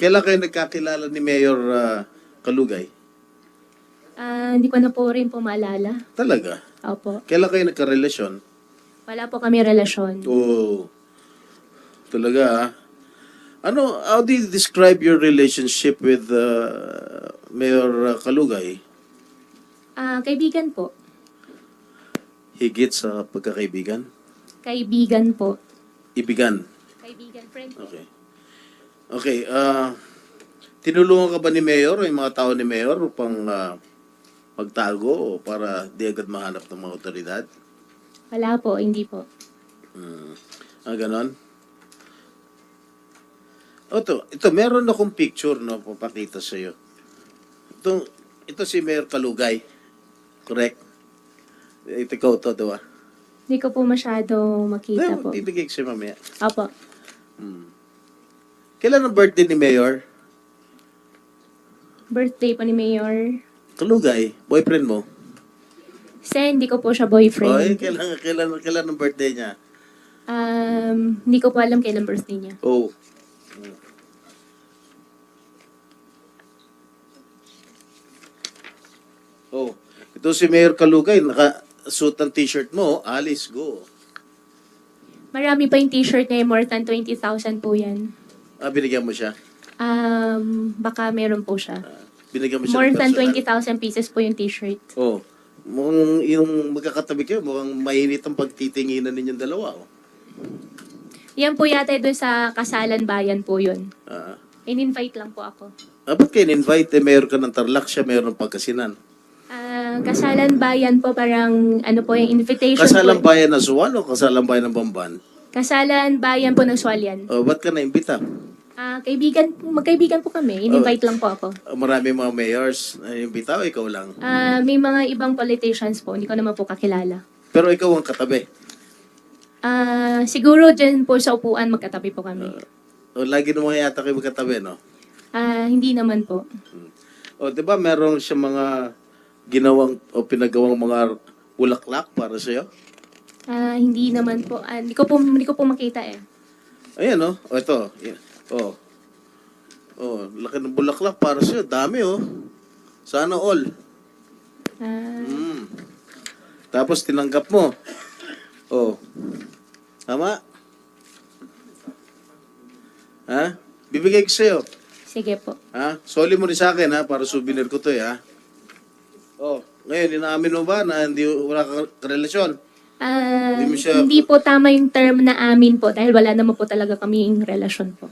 Kailan kayo nagkakilala ni Mayor ah, Kalugay? Ah, hindi ko na po rin po maalala. Talaga? Opo. Kailan kayo nagkarelasyon? Wala po kami relasyon. Oo. Talaga ah. Ano, how do you describe your relationship with uh, Mayor uh, Kalugay? Ah, kaibigan po. Higit sa pagkakaibigan? Kaibigan po. Ibigan? Kaibigan, friend. Okay. Okay, ah tinulungan ka ba ni Mayor o yung mga tao ni Mayor upang ah, magtago o para di agad mahanap ng mga otoridad? Wala po, hindi po. Hmm. Ah, ganon? O, ito, ito, meron akong picture, no, papakita sa iyo. Ito, ito si Mayor Kalugay. Correct? Ito ikaw to, diba? Hindi ko po masyado makita po. Bibigay ko siya mamaya. Opo. Hmm. Kailan ang birthday ni Mayor? Birthday po ni Mayor. Kalugay, boyfriend mo? Sen, hindi ko po Oy, siya boyfriend. kailan, kailan, kailan ang birthday niya? Um, hindi ko po alam kailan birthday niya. Oh. Oh, ito si Mayor Kalugay, naka-suit ang t-shirt mo, Alice, go. Marami pa yung t-shirt niya, more than 20,000 po yan. Ah, binigyan mo siya. Um, baka meron po siya. Ah, binigyan mo siya More ng than personal. 20,000 pieces po yung t-shirt. Oh, mukhang yung magkakatabi kayo, mukhang mainit ang pagtitinginan ninyong dalawa. Oh. Yan po yata doon sa Kasalan Bayan po yun. Ah, In-invite lang po ako. ah, ba't kayo invite Eh, mayor ka ng Tarlac, siya mayor ng Pagkasinan. Ah, Kasalan Bayan po parang ano po yung invitation Kasalang po. bayan ng Suwan o kasalang bayan ng Bamban? Kasalan Bayan po ng Swalyan. Oh, ba't ka na-imbita? Ah, kaibigan, magkaibigan po kami. In-invite lang po ako. Ah, Marami mga mayors na imbita o ikaw lang. Ah, may mga ibang politicians po, hindi ko naman po kakilala. Pero ikaw ang katabi. Ah, siguro dyan po sa upuan magkatabi po kami. O, lagi naman yata kayo magkatabi, no? Ah, hindi naman po. O, di ba meron siya mga ginawang o pinagawang mga bulaklak para sa'yo? Ah, hindi naman po. Ah, hindi ko po hindi ko po makita eh. Ayan, no? O, ito. Yan. O. O, laki ng bulaklak para sa'yo. Dami, oh. Sana all. Ah, Mm. Tapos tinanggap mo. O. Tama? Ha? Bibigay ko sa'yo. sige po. Ha? Soli mo rin sa akin ha, para souvenir ko to eh ha. Oh, ngayon inaamin mo ba na hindi wala ka relasyon? Ah, Hindi mo siya- hindi po tama yung term na amin po dahil wala naman po talaga kaming relasyon po.